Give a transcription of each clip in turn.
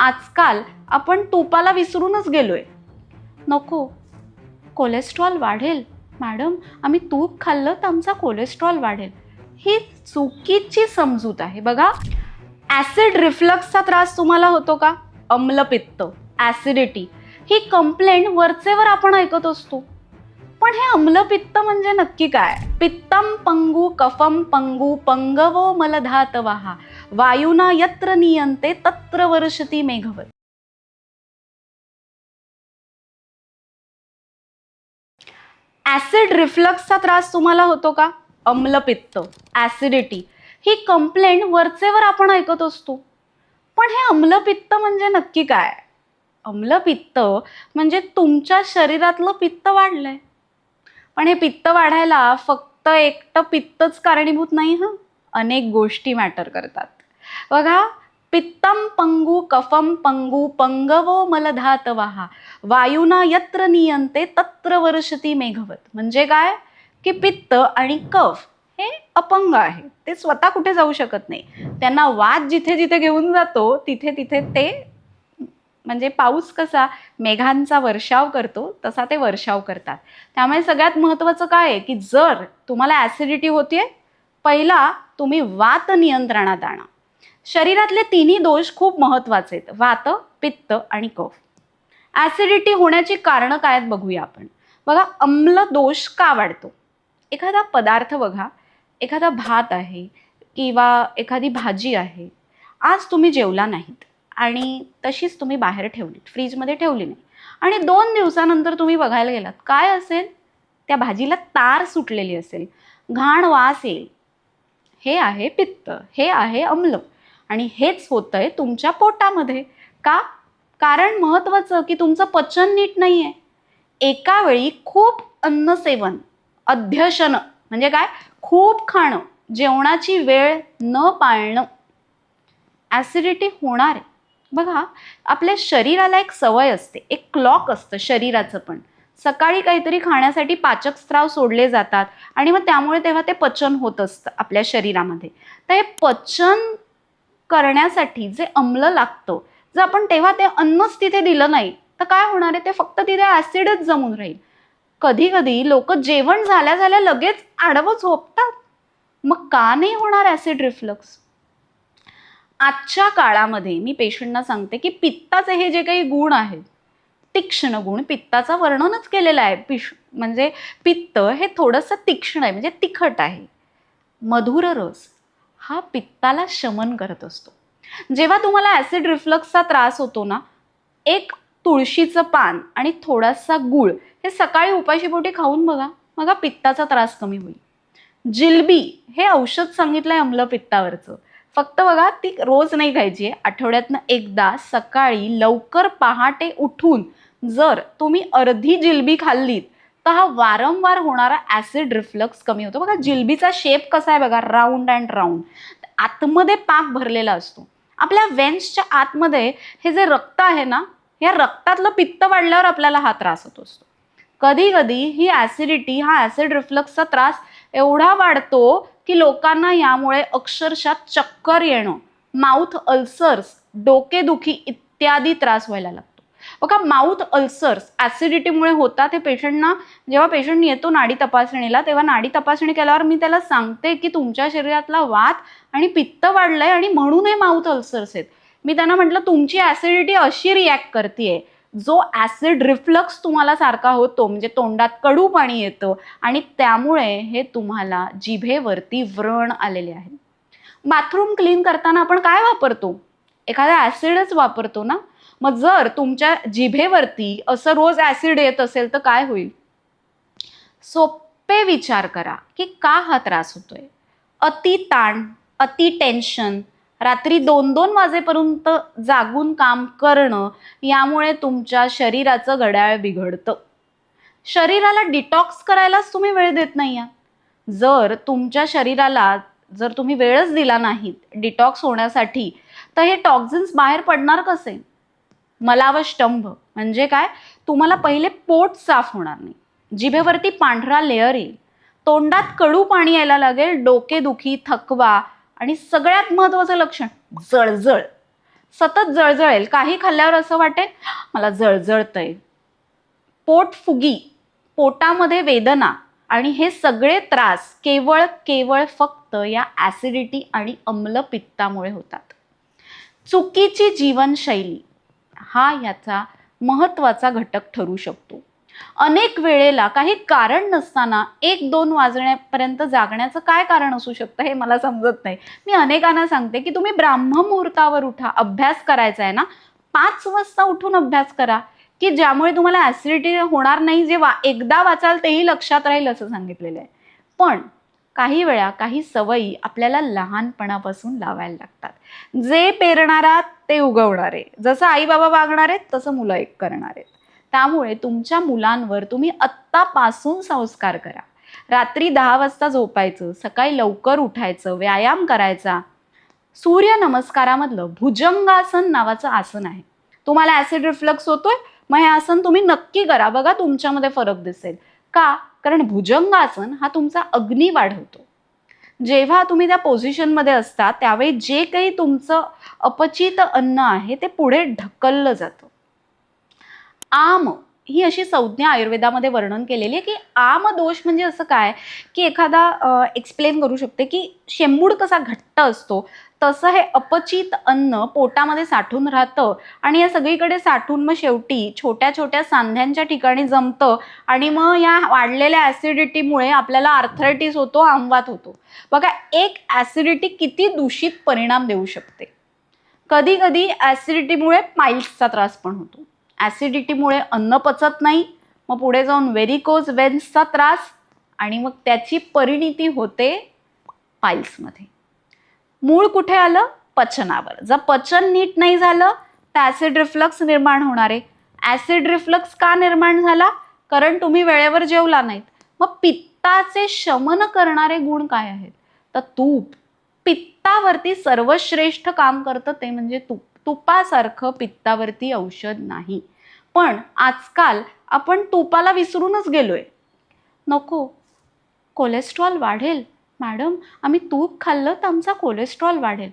आजकाल आपण तुपाला विसरूनच गेलोय. नको. कोलेस्ट्रॉल वाढेल. मॅडम आम्ही तूप खाल्लं तर आमचा कोलेस्ट्रॉल वाढेल. ही चुकीची समजूत आहे बघा. ॲसिड रिफ्लक्सचा त्रास तुम्हाला होतो का? अम्लपित्त ॲसिडिटी. ही कंप्लेंट वरचेवर आपण ऐकत असतो. पण हे अम्लपित्त म्हणजे नक्की काय? पित्तम पंगू कफम पंगू पंगवो मलधातवाहा वायुना यत्र नियंते तत्र वर्षती मेघवत. ॲसिड रिफ्लक्सचा त्रास तुम्हाला होतो का? अम्लपित्त ॲसिडिटी ही कंप्लेंट वरचेवर आपण ऐकत असतो. पण हे अम्लपित्त म्हणजे नक्की काय? अम्लपित्त म्हणजे तुमच्या शरीरातलं पित्त वाढलंय. पण हे पित्त वाढायला फक्त एकटं पित्तच कारणीभूत नाही हं? अनेक गोष्टी मॅटर करतात. बघा पित्तम पंगू कफम पंगू पंगवो मलधातवाहा वायुना यत्र नियंते तत्र वर्षती मेघवत. म्हणजे काय? की पित्त आणि कफ हे अपंग आहे. ते स्वतः कुठे जाऊ शकत नाही. त्यांना वाद जिथे जिथे घेऊन जातो तिथे तिथे ते म्हणजे पाऊस कसा मेघांचा वर्षाव करतो तसा ते वर्षाव करतात. त्यामुळे सगळ्यात महत्त्वाचं काय आहे की जर तुम्हाला ॲसिडिटी होतीये पहिला तुम्ही वात नियंत्रणात आणा. शरीरातले तिन्ही दोष खूप महत्त्वाचे आहेत वात पित्त आणि कफ. ॲसिडिटी होण्याची कारणं काय आहेत बघूया आपण. बघा अम्ल दोष का वाढतो? एखादा पदार्थ बघा एखादा भात आहे किंवा एखादी भाजी आहे आज तुम्ही जेवला नाहीत. आणि तशीच तुम्ही बाहेर ठेवलीत फ्रीजमध्ये ठेवली नाही. आणि दोन दिवसानंतर तुम्ही बघायला गेलात काय असेल? त्या भाजीला तार सुटलेली असेल घाण वास येईल. हे आहे पित्त हे आहे अम्ल आणि हेच होतं आहे तुमच्या पोटामध्ये. का? कारण महत्त्वाचं की तुमचं पचन नीट नाही आहे एका वेळी खूप अन्नसेवन अध्यशन म्हणजे काय? खूप खाणं जेवणाची वेळ न पाळणं. ॲसिडिटी होणार आहे. बघा आपल्या शरीराला एक सवय असते एक क्लॉक असतं शरीराचं पण. सकाळी काहीतरी खाण्यासाठी पाचक स्त्राव सोडले जातात आणि मग त्यामुळे तेव्हा ते पचन होत असतं आपल्या शरीरामध्ये. तर हे पचन करण्यासाठी जे अम्ल लागतं जर आपण तेव्हा ते अन्नच तिथे दिलं नाही तर काय होणार आहे? ते फक्त तिथे ॲसिडच जमून राहील. कधी कधी लोक जेवण झाल्या झाल्या लगेच आडवं झोपतात. मग का नाही होणार ॲसिड रिफ्लक्स? आजच्या काळामध्ये मी पेशंटना सांगते की पित्ताचे हे जे काही गुण आहेत तीक्ष्ण गुण पित्ताचं वर्णनच केलेलं आहे. पिश म्हणजे पित्त हे थोडंसं तीक्ष्ण आहे म्हणजे तिखट आहे. मधुर रस हा पित्ताला शमन करत असतो. जेव्हा तुम्हाला ॲसिड रिफ्लक्सचा त्रास होतो ना एक तुळशीचं पान आणि थोडासा गूळ हे सकाळी उपाशीपोटी खाऊन बघा बघा पित्ताचा त्रास कमी होईल. जिलबी हे औषध सांगितलं आहे अम्लपित्तावरचं फक्त बघा ती रोज नाही खायची. आहे आठवड्यातनं एकदा सकाळी लवकर पहाटे उठून जर तुम्ही अर्धी जिलबी खाल्लीत तर हा वारंवार होणारा ॲसिड रिफ्लक्स कमी होतो. बघा जिलबीचा शेप कसा आहे बघा राऊंड अँड राऊंड आतमध्ये पाक भरलेला असतो. आपल्या वेन्सच्या आतमध्ये हे जे रक्त आहे ना या रक्तातलं पित्त वाढल्यावर आपल्याला हा त्रास होत असतो. कधी कधी ही ॲसिडिटी हा ॲसिड रिफ्लक्सचा त्रास एवढा वाढतो की लोकांना यामुळे अक्षरशः चक्कर येणं माउथ अल्सर्स डोकेदुखी इत्यादी त्रास व्हायला लागतो. बघा माउथ अल्सर्स ॲसिडिटीमुळे होतात हे पेशंटना जेव्हा पेशंट येतो नाडी तपासणीला तेव्हा नाडी तपासणी केल्यावर मी त्याला सांगते की तुमच्या शरीरातला वात आणि पित्त वाढलंय आणि म्हणून हे माउथ अल्सर्स आहेत. मी त्यांना म्हटलं तुमची ॲसिडिटी अशी रिॲक्ट करते जो ॲसिड रिफ्लक्स तुम्हाला सारखा होतो म्हणजे तोंडात कडू पाणी येतं आणि त्यामुळे हे तुम्हाला जिभेवरती व्रण आलेले आहे. बाथरूम क्लीन करताना आपण काय वापरतो? एखादा ॲसिडच वापरतो ना? मग जर तुमच्या जिभेवरती असं रोज ॲसिड येत असेल तर काय होईल? सोपे विचार करा की का हा त्रास होतोय? अति ताण अति टेन्शन रात्री दोन दोन वाजेपर्यंत जागून काम करणं यामुळे तुमच्या शरीराचं घड्याळ बिघडतं. शरीराला डिटॉक्स करायलाच तुम्ही वेळ देत नाही आहात जर तुमच्या शरीराला जर तुम्ही वेळच दिला नाहीत डिटॉक्स होण्यासाठी तर हे टॉक्झिन्स बाहेर पडणार कसे? मलावष्टंभ म्हणजे काय? तुम्हाला पहिले पोट साफ होणार नाही. जिभेवरती पांढरा लेअर येईल. तोंडात कडू पाणी यायला लागेल डोकेदुखी थकवा आणि सगळ्यात महत्त्वाचं लक्षण जळजळ. सतत जळजळेल. काही खाल्ल्यावर असं वाटेल मला जळजळतंय. पोट फुगी पोटामध्ये वेदना आणि हे सगळे त्रास केवळ केवळ फक्त या ॲसिडिटी आणि अम्लपित्तामुळे होतात. चुकीची जीवनशैली हा याचा महत्त्वाचा घटक ठरू शकतो. अनेक वेळेला काही कारण नसताना एक दोन वाजण्यापर्यंत जागण्याचं काय कारण असू शकतं हे मला समजत नाही. मी अनेकांना सांगते की तुम्ही ब्राह्ममुहूर्तावर उठा अभ्यास करायचा आहे ना पाच वाजता उठून अभ्यास करा की ज्यामुळे तुम्हाला ॲसिडिटी होणार नाही जे वा एकदा वाचाल तेही लक्षात राहील असं सांगितलेलं आहे. पण काही वेळा काही सवयी आपल्याला लहानपणापासून लावायला लागतात. जे पेरणारा ते उगवणारे. जसं आई बाबा वागणार आहेत तसं मुलं एक करणार. आहेत त्यामुळे तुमच्या मुलांवर तुम्ही आत्तापासून संस्कार करा. रात्री दहा वाजता झोपायचं सकाळी लवकर उठायचं व्यायाम करायचा. सूर्य नमस्कारामधलं भुजंगासन नावाचं आसन आहे. तुम्हाला ॲसिड रिफ्लक्स होतोय मग हे आसन तुम्ही नक्की करा. बघा तुमच्यामध्ये फरक दिसेल. का? कारण भुजंगासन हा तुमचा अग्नी वाढवतो. जेव्हा तुम्ही त्या पोझिशनमध्ये असता त्यावेळी जे काही तुमचं अपचित अन्न आहे ते पुढे ढकललं जातं. आम ही अशी संज्ञा आयुर्वेदामध्ये वर्णन केलेली आहे की आम दोष म्हणजे असं काय? की एखादा एक्सप्लेन करू शकते की शेंबूड कसा घट्ट असतो तसं हे अपचित अन्न पोटामध्ये साठून राहतं आणि या सगळीकडे साठून मग शेवटी छोट्या छोट्या सांध्यांच्या ठिकाणी जमतं आणि मग या वाढलेल्या ॲसिडिटीमुळे आपल्याला आर्थरायटिस होतो आमवात होतो. बघा एक ॲसिडिटी किती दूषित परिणाम देऊ शकते? कधी कधी ॲसिडिटीमुळे पाईल्सचा त्रास पण होतो. ॲसिडिटीमुळे अन्न पचत नाही मग पुढे जाऊन व्हेरिकोज वेन्सचा त्रास आणि मग त्याची परिणिती होते पाईल्समध्ये मूळ कुठे आलं? पचनावर. जर पचन नीट नाही झालं तर ॲसिड रिफ्लक्स निर्माण होणार आहे. ॲसिड रिफ्लक्स का निर्माण झाला? कारण तुम्ही वेळेवर जेवला नाहीत. मग पित्ताचे शमन करणारे गुण काय आहेत? तर तूप. पित्तावरती सर्वश्रेष्ठ काम करतं ते म्हणजे तूप. तुपासारखं पित्तावरती औषध नाही. पण आजकाल आपण तुपाला विसरूनच गेलोय. नको. कोलेस्ट्रॉल वाढेल. मॅडम आम्ही तूप खाल्लं तर आमचा कोलेस्ट्रॉल वाढेल.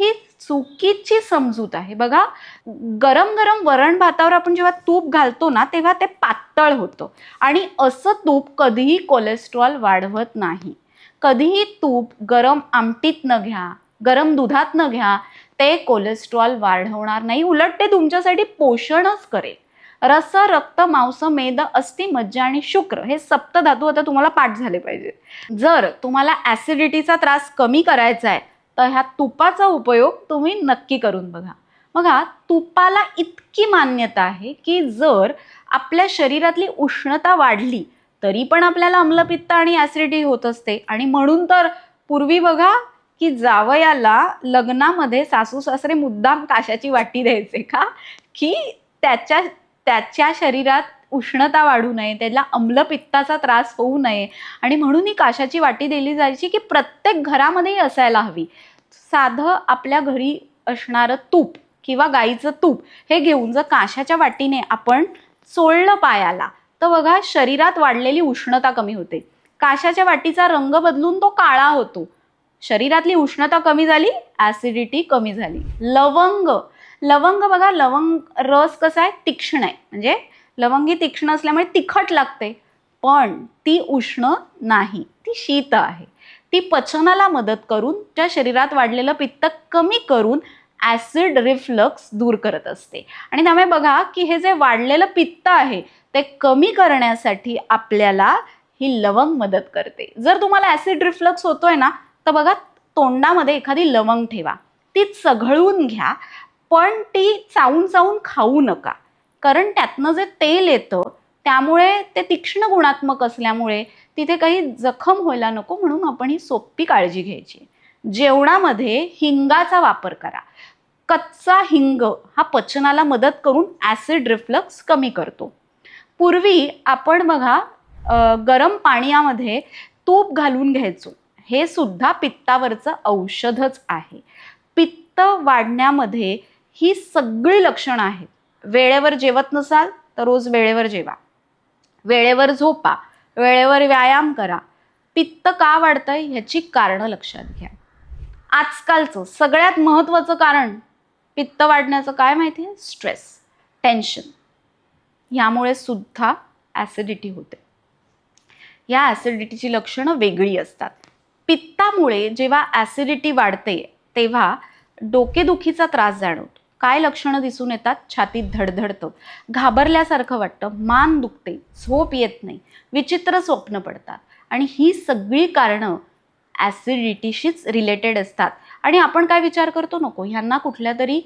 ही चुकीची समजूत आहे. बघा गरम गरम वरण भातावर आपण जेव्हा तूप घालतो ना तेव्हा ते पातळ होतं. आणि असं तूप कधीही कोलेस्ट्रॉल वाढवत नाही. कधीही तूप गरम आमटीत न घ्या गरम दुधात न घ्या ते कोलेस्ट्रॉल वाढवणार नाही. उलट ते तुमच्यासाठी पोषणच करेल. रस रक्त मांस मेद अस्थि मज्जा आणि शुक्र हे सप्तधातू आता तुम्हाला पाठ झाले पाहिजे. जर तुम्हाला ॲसिडिटीचा त्रास कमी करायचा आहे तर ह्या तुपाचा उपयोग तुम्ही नक्की करून बघा. बघा तुपाला इतकी मान्यता आहे की जर आपल्या शरीरातली उष्णता वाढली तरी पण आपल्याला अम्लपित्त आणि ॲसिडिटी होत असते. आणि म्हणून तर पूर्वी बघा की जावयाला लग्नामध्ये सासू सासरे मुद्दाम काशाची वाटी द्यायचे का? की त्याच्या त्याच्या शरीरात उष्णता वाढू नये त्याला अम्लपित्ताचा त्रास होऊ नये आणि म्हणून ही काशाची वाटी दिली जायची की प्रत्येक घरामध्येही असायला हवी. साधं आपल्या घरी असणारं तूप किंवा गाईचं तूप हे घेऊन जर काशाच्या वाटीने आपण चोळलं पायाला तर बघा शरीरात वाढलेली उष्णता कमी होते. काशाच्या वाटीचा रंग बदलून तो काळा होतो. शरीरातली उष्णता कमी झाली ॲसिडिटी कमी झाली. लवंग लवंग बघा लवंग रस कसा आहे? तीक्ष्ण आहे. म्हणजे लवंगी तीक्ष्ण असल्यामुळे तिखट लागते. पण ती उष्ण नाही. ती शीत आहे. ती पचनाला मदत करून त्या शरीरात वाढलेलं पित्त कमी करून ॲसिड रिफ्लक्स दूर करत असते. आणि त्यामुळे बघा की हे जे वाढलेलं पित्त आहे ते कमी करण्यासाठी आपल्याला ही लवंग मदत करते. जर तुम्हाला ॲसिड रिफ्लक्स होतोय ना तर बघा तोंडामध्ये एखादी लवंग ठेवा. ती चघळून घ्या. पण ती चावून चावून खाऊ नका. कारण त्यातनं जे तेल येतं त्यामुळे ते तीक्ष्ण गुणात्मक असल्यामुळे तिथे काही जखम व्हायला नको म्हणून आपण ही सोपी काळजी घ्यायची. जेवणामध्ये हिंगाचा वापर करा. कच्चा हिंग हा पचनाला मदत करून ॲसिड रिफ्लक्स कमी करतो. पूर्वी आपण बघा गरम पाण्यामध्ये तूप घालून घ्यायचो. हे सुद्धा पित्तावरचं औषधच आहे. पित्त वाढण्यामध्ये ही सगळी लक्षणं आहेत. वेळेवर जेवत नसाल तर रोज वेळेवर जेवा. वेळेवर झोपा वेळेवर व्यायाम करा. पित्त का वाढतंय ह्याची कारणं लक्षात घ्या. आजकालचं सगळ्यात महत्त्वाचं कारण पित्त वाढण्याचं काय माहिती आहे? Stress tension. यामुळे सुद्धा ॲसिडिटी होते. या ॲसिडिटीची लक्षणं वेगळी असतात. पित्तामुळे जेव्हा ॲसिडिटी वाढते तेव्हा डोकेदुखीचा त्रास जाणवतो. काय लक्षणं दिसून येतात? छातीत धडधडतं. घाबरल्यासारखं वाटतं. मान दुखते. झोप येत नाही. विचित्र स्वप्न पडतात. आणि ही सगळी कारणं ॲसिडिटीशीच रिलेटेड असतात. आणि आपण काय विचार करतो? नको. ह्यांना कुठल्या तरी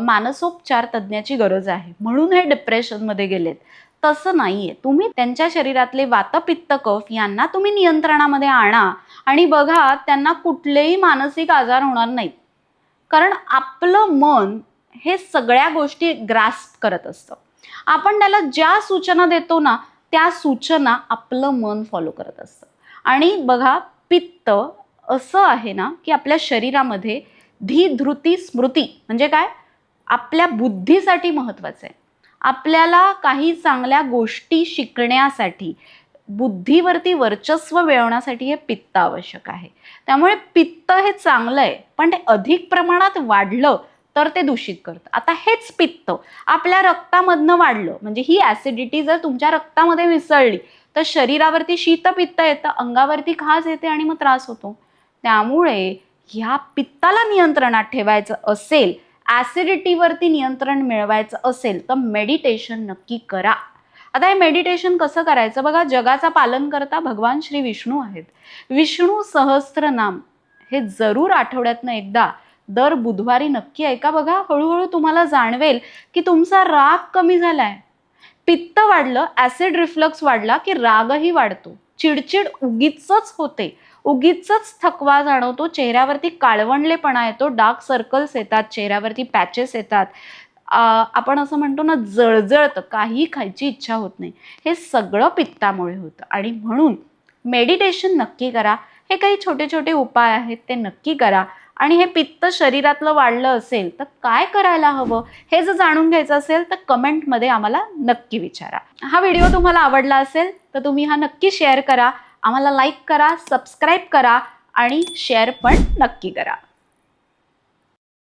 मानसोपचार तज्ज्ञाची गरज आहे. म्हणून हे डिप्रेशनमध्ये गेलेत. तसं नाही आहे तुम्ही त्यांच्या शरीरातले वातपित्त कफ यांना तुम्ही नियंत्रणामध्ये आणा. आणि बघा त्यांना कुठलेही मानसिक आजार होणार नाहीत. कारण आपलं मन हे सगळ्या गोष्टी ग्रास्प करत असतं. आपण त्याला ज्या सूचना देतो ना त्या सूचना आपलं मन फॉलो करत असतं. आणि बघा पित्त असं आहे ना की आपल्या शरीरामध्ये धी धृती स्मृती म्हणजे काय? आपल्या बुद्धीसाठी महत्त्वाचं आहे. आपल्याला काही चांगल्या गोष्टी शिकण्यासाठी बुद्धीवरती वर्चस्व मिळवण्यासाठी हे पित्त आवश्यक आहे. त्यामुळे पित्त हे चांगलं आहे पण ते अधिक प्रमाणात वाढलं तर ते दूषित करतं. आता हेच पित्त. आपल्या रक्तामधनं वाढलं. म्हणजे ही ॲसिडिटी जर तुमच्या रक्तामध्ये मिसळली तर शरीरावरती शीतपित्त येतं अंगावरती खाज येते आणि मग त्रास होतो. त्यामुळे ह्या पित्ताला नियंत्रणात ठेवायचं असेल ॲसिडिटीवरती नियंत्रण मिळवायचं असेल तर मेडिटेशन नक्की करा. आता हे मेडिटेशन कसं करायचं? बघा जगाचा पालन करता भगवान श्री विष्णू आहेत. विष्णू सहस्त्रनाम हे जरूर आठवड्यातनं एकदा दर बुधवारी नक्की ऐका बघा हळूहळू तुम्हाला जाणवेल की तुमचा राग कमी झालाय. पित्त वाढलं ॲसिड रिफ्लक्स वाढला की रागही वाढतो. चिडचिड उगीच होते. उगीच थकवा जाणवतो. चेहऱ्यावरती काळवंडलेपणा येतो. डार्क सर्कल्स येतात चेहऱ्यावरती पॅचेस येतात. आपण असं म्हणतो ना जळजळतं काही खायची इच्छा होत नाही. हे सगळं पित्तामुळे होतं. आणि म्हणून मेडिटेशन नक्की करा. हे काही छोटे छोटे उपाय आहेत ते नक्की करा. आणि हे पित्त शरीरातलं वाढलं असेल तर काय करायला हवं? हे जर जाणून घ्यायचं असेल तर कमेंटमध्ये आम्हाला नक्की विचारा. हा व्हिडिओ तुम्हाला आवडला असेल तर तुम्ही हा नक्की शेअर करा. आम्हाला लाईक करा सबस्क्राईब करा आणि शेअर पण नक्की करा.